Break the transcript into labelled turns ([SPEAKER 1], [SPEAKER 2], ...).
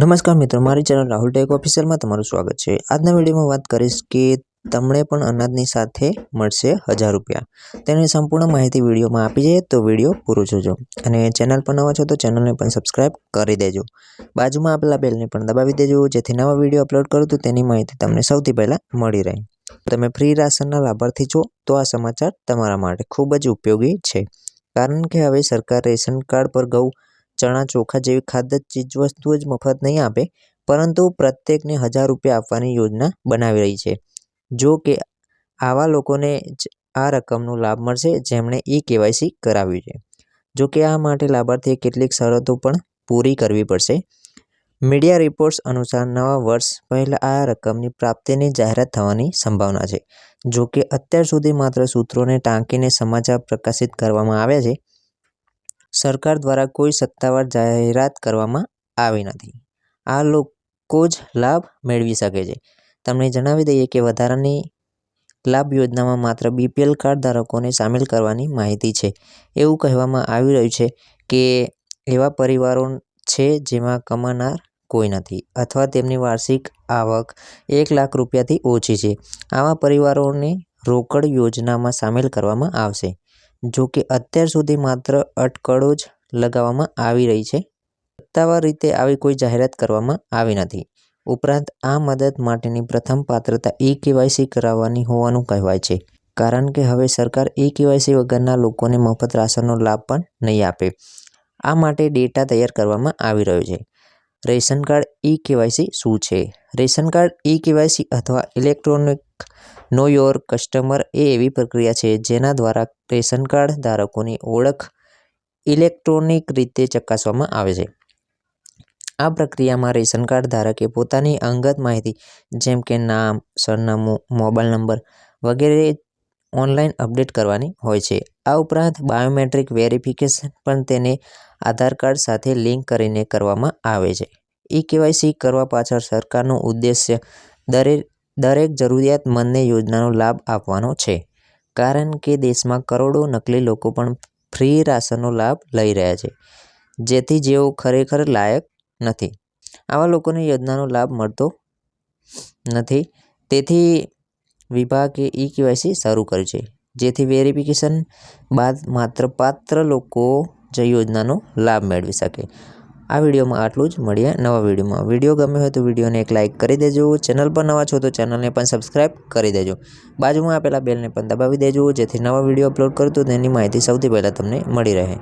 [SPEAKER 1] નમસ્કાર મિત્રો, મારી ચેનલ રાહુલ ટેક ઓફિશિયલમાં તમારું સ્વાગત છે. આજના વિડીયોમાં વાત કરીશ કે તમને પણ અનાજની સાથે મળશે હજાર રૂપિયા. તેની સંપૂર્ણ માહિતી વિડીયોમાં આપી જઈએ તો વીડિયો પૂરો જોજો. અને ચેનલ પર નવા છો તો ચેનલને પણ સબસ્ક્રાઈબ કરી દેજો. બાજુમાં આપેલા બેલને પણ દબાવી દેજો, જેથી નવા વીડિયો અપલોડ કરું તો તેની માહિતી તમને સૌથી પહેલાં મળી રહે. તમે ફ્રી રાશનના લાભાર્થી છો, તો આ સમાચાર તમારા માટે ખૂબ જ ઉપયોગી છે. કારણ કે હવે સરકાર રેશન કાર્ડ પર ઘઉં ચણા ચોખા જેવી ખાદ્ય ચીજવસ્તુઓ જ મફત નહીં આપે, પરંતુ પ્રત્યેકને હજાર રૂપિયા આપવાની યોજના બનાવી રહી છે. જો કે આવા લોકોને જ આ રકમનો લાભ મળશે જેમણે ઈ કેવાયસી કરાવ્યું છે. જો કે આ માટે લાભાર્થીએ કેટલીક શરતો પણ પૂરી કરવી પડશે. મીડિયા રિપોર્ટ્સ અનુસાર નવા વર્ષ પહેલાં આ રકમની પ્રાપ્તિની જાહેરાત થવાની સંભાવના છે. જો કે અત્યાર સુધી માત્ર સૂત્રોને ટાંકીને સમાચાર પ્રકાશિત કરવામાં આવ્યા છે સરકાર દ્વારા કોઈ સત્તાવાર જાહેરાત કરવામાં આવી નથી. આ લોકો જ લાભ મેળવી શકે છે. તમને જણાવી દઈએ કે વધારાની લાભ યોજનામાં માત્ર બીપીએલ કાર્ડ ધારકોને સામેલ કરવાની માહિતી છે. એવું કહેવામાં આવી રહ્યું છે કે એવા પરિવારો છે જેમાં કમાનાર કોઈ નથી અથવા તેમની વાર્ષિક આવક એક લાખ રૂપિયાથી ઓછી છે. આવા પરિવારોને રોકડ યોજનામાં સામેલ કરવામાં આવશે. જો કે અત્યાર સુધી માત્ર અટકળો જ લગાવવામાં આવી રહી છે. સત્તાવાર રીતે આવી કોઈ જાહેરાત કરવામાં આવી નથી. ઉપરાંત આ મદદ માટેની પ્રથમ પાત્રતા ઈ કેવાયસી કરાવવાની હોવાનું કહેવાય છે. કારણ કે હવે સરકાર ઈ કેવાયસી વગરના લોકોને મફત રાશનનો લાભ પણ નહીં આપે. આ માટે ડેટા તૈયાર કરવામાં આવી રહ્યો છે. રેશન કાર્ડ ઈ કેવાયસી શું છે? રેશન કાર્ડ ઈ કેવાયસી અથવા ઇલેક્ટ્રોનિક નો યોર કસ્ટમર એ એવી પ્રક્રિયા છે જેના દ્વારા રેશન કાર્ડ ધારકોની ઓળખ ઇલેક્ટ્રોનિક રીતે ચકાસવામાં આવે છે. આ પ્રક્રિયામાં રેશન કાર્ડ ધારકે પોતાની અંગત માહિતી જેમ કે નામ, સરનામું, મોબાઈલ નંબર વગેરે ઓનલાઈન અપડેટ કરવાની હોય છે. આ ઉપરાંત બાયોમેટ્રિક વેરિફિકેશન પણ તેને આધાર કાર્ડ સાથે લિંક કરીને કરવામાં આવે છે. ઈ કેવાયસી કરવા પાછળ સરકારનો ઉદ્દેશ્ય દરેક દરેક જરૂરિયાતમંદને યોજનાનો લાભ આપવાનો છે. કારણ કે દેશમાં કરોડો નકલી લોકો પણ ફ્રી રાશનનો લાભ લઈ રહ્યા છે, જેથી જેઓ ખરેખર લાયક નથી. આવા લોકોને યોજનાનો લાભ મળતો નથી. તેથી વિભાગે ઈ કેવાયસી શરૂ કર્યું છે, જેથી વેરિફિકેશન બાદ માત્ર પાત્ર લોકો જ યોજનાનો લાભ મેળવી શકે. આ વિડીયોમાં આટલું જ. મળીએ નવા વિડીયોમાં. વીડિયો ગમ્યો હોય તો વિડીયોને એક લાઇક કરી દેજો. ચેનલ પર નવા છો તો ચેનલને પણ સબસ્ક્રાઈબ કરી દેજો. બાજુમાં આપેલા બેલને પણ દબાવી દેજો જેથી નવા વીડિયો અપલોડ કરું તો તેની માહિતી સૌથી પહેલાં તમને મળી રહે.